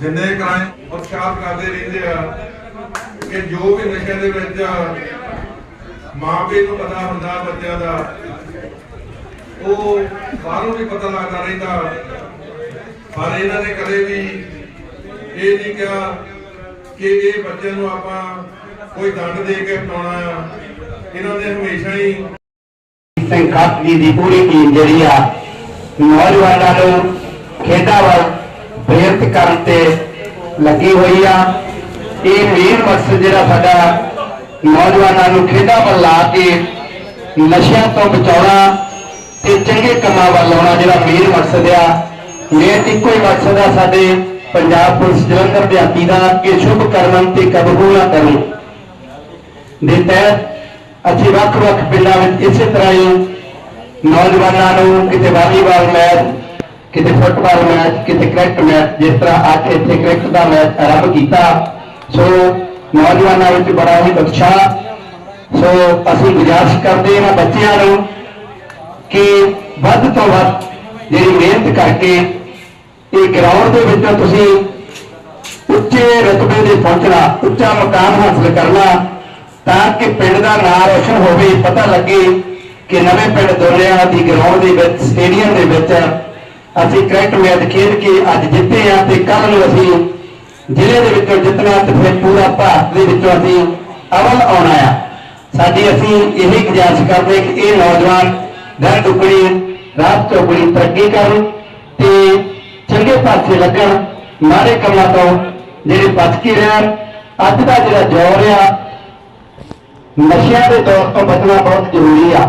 ਜਿੰਨੇ ਕ੍ਰਾਈਮ ਉਤਸ਼ਾਹ ਕਰਦੇ ਰਹਿੰਦੇ ਆ ਕਿ ਜੋ ਵੀ ਨਸ਼ੇ ਦੇ ਵਿੱਚ ਮਾਪੇ ਨੂੰ ਪਤਾ ਹੁੰਦਾ ਬੱਚਿਆਂ ਦਾ, ਉਹ ਬਾਹਰੋਂ ਵੀ ਪਤਾ ਲੱਗਦਾ ਰਹਿੰਦਾ। ਪਰ ਇਹਨਾਂ ਨੇ ਕਦੇ ਵੀ ਇਹ ਨਹੀਂ ਕਿਹਾ ਕਿ ਇਹ ਬੱਚੇ ਨੂੰ ਆਪਾਂ ਕੋਈ ਦੰਡ ਦੇ ਕੇ ਹਟਾਉਣਾ ਆ। ਇਹਨਾਂ ਨੇ ਹਮੇਸ਼ਾ ਹੀ ਸਿੰਘ ਦੀ ਪੂਰੀ ਟੀਮ ਜਿਹੜੀ ਆ, ਨੌਜਵਾਨਾਂ ਨੂੰ ਖੇਡਾਂ ਵੱਲ ਪ੍ਰੇਰਿਤ ਕਰਨ ਤੇ ਲੱਗੀ ਹੋਈ ਆ। ਇਹ ਮੇਨ ਮਕਸਦ ਜਿਹੜਾ ਸਾਡਾ ਨੌਜਵਾਨਾਂ ਨੂੰ ਖੇਡਾਂ ਵੱਲ ਲਾ ਕੇ ਨਸ਼ਿਆਂ ਤੋਂ ਬਚਾਉਣਾ ਤੇ ਚੰਗੇ ਕੰਮਾਂ ਵੱਲ ਲਾਉਣਾ ਜਿਹੜਾ ਮੇਨ ਮਕਸਦ ਆ। ਮੇਨ ਇੱਕੋ ਹੀ ਮਕਸਦ ਆ ਸਾਡੇ ਪੰਜਾਬ ਪੁਲਿਸ ਜਲੰਧਰ ਦੇ ਹੱਤੀ ਦਾ ਕਿ ਸ਼ੁਭ ਕਰਮ ਤੇ ਕਬੂਲ ਨਾ ਕਰਨ ਦੇ ਤਹਿਤ ਅਸੀਂ ਵੱਖ ਵੱਖ ਪਿੰਡਾਂ ਵਿੱਚ ਇਸੇ ਤਰ੍ਹਾਂ ਹੀ ਨੌਜਵਾਨਾਂ ਨੂੰ ਕਿਤੇ ਵਾਲੀਬਾਲ ਮੈਚ ਕਿਤੇ ਫੁੱਟਬਾਲ ਮੈਚ, ਕਿਤੇ ਕ੍ਰਿਕਟ ਮੈਚ, ਜਿਸ ਤਰ੍ਹਾਂ ਅੱਜ ਇੱਥੇ ਕ੍ਰਿਕਟ ਦਾ ਮੈਚ ਆਰੰਭ ਕੀਤਾ। ਸੋ ਨੌਜਵਾਨਾਂ ਵਿੱਚ ਬੜਾ ਹੀ ਉਤਸ਼ਾਹ। ਸੋ ਅਸੀਂ ਗੁਜ਼ਾਰਿਸ਼ ਕਰਦੇ ਹਾਂ ਬੱਚਿਆਂ ਨੂੰ ਕਿ ਵੱਧ ਤੋਂ ਵੱਧ ਜਿਹੜੀ ਮਿਹਨਤ ਕਰਕੇ ਇਹ ਗਰਾਊਂਡ ਦੇ ਵਿੱਚੋਂ ਤੁਸੀਂ ਉੱਚੇ ਰਤਬੇ ਤੇ ਪਹੁੰਚਣਾ, ਉੱਚਾ ਮਕਾਮ ਹਾਸਲ ਕਰਨਾ, ਤਾਂ ਕਿ ਪਿੰਡ ਦਾ ਨਾਮ ਰੋਸ਼ਨ ਹੋਵੇ, ਪਤਾ ਲੱਗੇ ਕਿ ਨਵੇਂ ਪਿੰਡ ਦੋਲਿਆਂ ਦੀ ਗਰਾਊਂਡ ਦੇ ਵਿੱਚ ਸਟੇਡੀਅਮ ਦੇ ਵਿੱਚ ਅਸੀਂ ਕ੍ਰਿਕਟ ਮੈਚ ਖੇਡ ਕੇ ਅੱਜ ਜਿੱਤੇ ਆ ਤੇ ਕੱਲ ਨੂੰ ਅਸੀਂ ਜ਼ਿਲ੍ਹੇ ਦੇ ਵਿੱਚੋਂ ਜਿੱਤਣਾ ਤੇ ਫਿਰ ਪੂਰਾ ਭਾਰਤ ਦੇ ਵਿੱਚੋਂ ਅਸੀਂ ਅਵਲ ਆਉਣਾ ਆ। ਸਾਡੀ ਅਸੀਂ ਇਹੀ ਗੁਜ਼ਾਰਿਸ਼ ਕਰਦੇ ਕਿ ਇਹ ਨੌਜਵਾਨ ਦਰ ਦੁੱਗਣੀ ਰਾਤ ਚੌਗਣੀ ਤਰੱਕੀ ਕਰਨ ਤੇ ਚੰਗੇ ਪਾਸੇ ਲੱਗਣ, ਮਾੜੇ ਕੰਮਾਂ ਤੋਂ ਜਿਹੜੇ ਬਚ ਕੇ ਰਹਿਣ। ਅੱਜ ਦਾ ਜਿਹੜਾ ਦੌਰ ਆ, ਨਸ਼ਿਆਂ ਦੇ ਦੌਰ ਤੋਂ ਬਚਣਾ ਬਹੁਤ ਜ਼ਰੂਰੀ ਆ।